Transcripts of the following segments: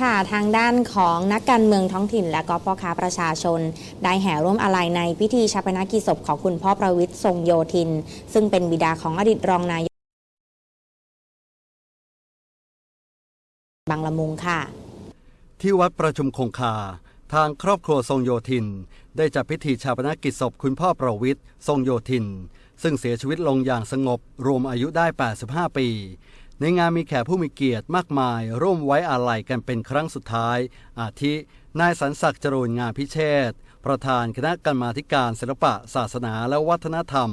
ค่ะทางด้านของนักการเมืองท้องถิ่นและก็พ่อค้าประชาชน ได้แห่ร่วมอาลัยในพิธีชาปนกิจศพของคุณพ่อประวิตรทรงโยธิน ซึ่งเป็นบิดาของอดีตรองนายกบางละมุงค่ะ ที่วัดประชุมคงคา ทางครอบครัวทรงโยธิน ได้จัดพิธีชาปนกิจศพคุณพ่อประวิตรทรงโยธิน ซึ่งเสียชีวิตลงอย่างสงบรวมอายุได้ 85 ปี ในงานมีแขกผู้มีเกียรติมากมาย ร่วมไว้อาลัยกันเป็นครั้งสุดท้าย อาทิ นายสันศักดิ์จรูญงานพิเชษประธานคณะกรรมาการศิลปะ ศาสนาและวัฒนธรรม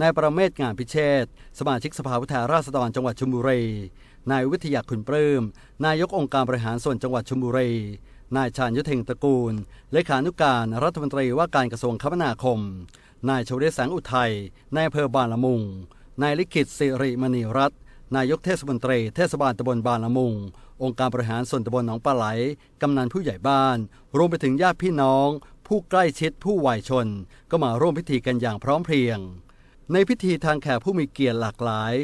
นายประเมศงานพิเชษสมาชิกสภาผู้แทนราษฎรจังหวัดชลบุรี นายวิทยาคุณปลื้ม นายกองค์การบริหารส่วนจังหวัดชลบุรี นายชาญยุทธเงตระกูล เลขานุการรัฐมนตรีว่าการกระทรวงคมนาคม นายชวเดชแสงอุทัย นายเภอบางละมุง นายลิขิตสิริมณีรัตน์ นายกเทศมนตรีเทศบาลตำบลบางละมุง องค์การบริหารส่วนตำบลหนองปลาไหล กำนันผู้ใหญ่บ้าน รวมไปถึงญาติพี่น้อง ผู้ใกล้ชิดผู้วัยชน ก็มาร่วมพิธีกันอย่างพร้อมเพรียง ในพิธีทางแขกผู้มีเกียรติหลากหลาย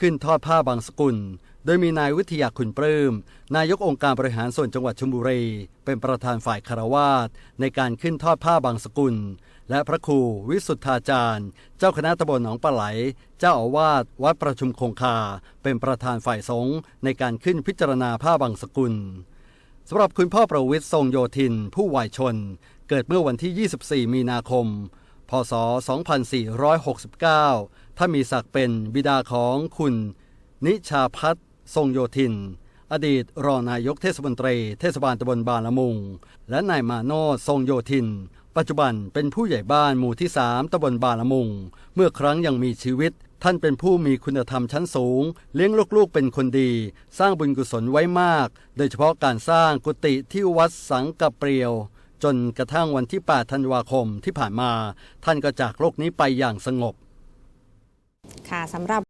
ขึ้นทอดผ้าบางสกุล โดยมีนายวิทยาขุนปลื้มนายกองค์การบริหารส่วนจังหวัดชลบุรี เป็นประธานฝ่ายคารวาสในการขึ้นทอดผ้าบางสกุล และพระครูวิสุทธาจารย์ เจ้าคณะตำบลหนองปลาไหล เจ้าอาวาสวัดประชุมคงคา เป็นประธานฝ่ายสงฆ์ในการขึ้นพิจารณาผ้าบางสกุลสำหรับคุณพ่อประวิตรทรงโยธิน ผู้วัยชน เกิดเมื่อวันที่ 24 มีนาคม พศ 2469 ถ้ามีศักดิ์เป็นบิดาของคุณ นิชาพัฒน์ทรงโยธิน อดีตรองนายกเทศมนตรี เทศบาลตำบลบางละมุง และนายมาโนทรงโยธิน ปัจจุบันเป็นผู้ใหญ่บ้านหมู่ที่ 3ตำบลบาละมุง เมื่อครั้งยังมีชีวิต ท่านเป็นผู้มีคุณธรรมชั้นสูง เลี้ยงลูกๆเป็นคนดี สร้างบุญกุศลไว้มาก โดยเฉพาะการสร้างกุฏิที่วัดสังกะเปรียว จนกระทั่งวันที่ 8 ธันวาคมที่ผ่านมา ท่านก็จากโลกนี้ไปอย่างสงบ ค่ะสำหรับ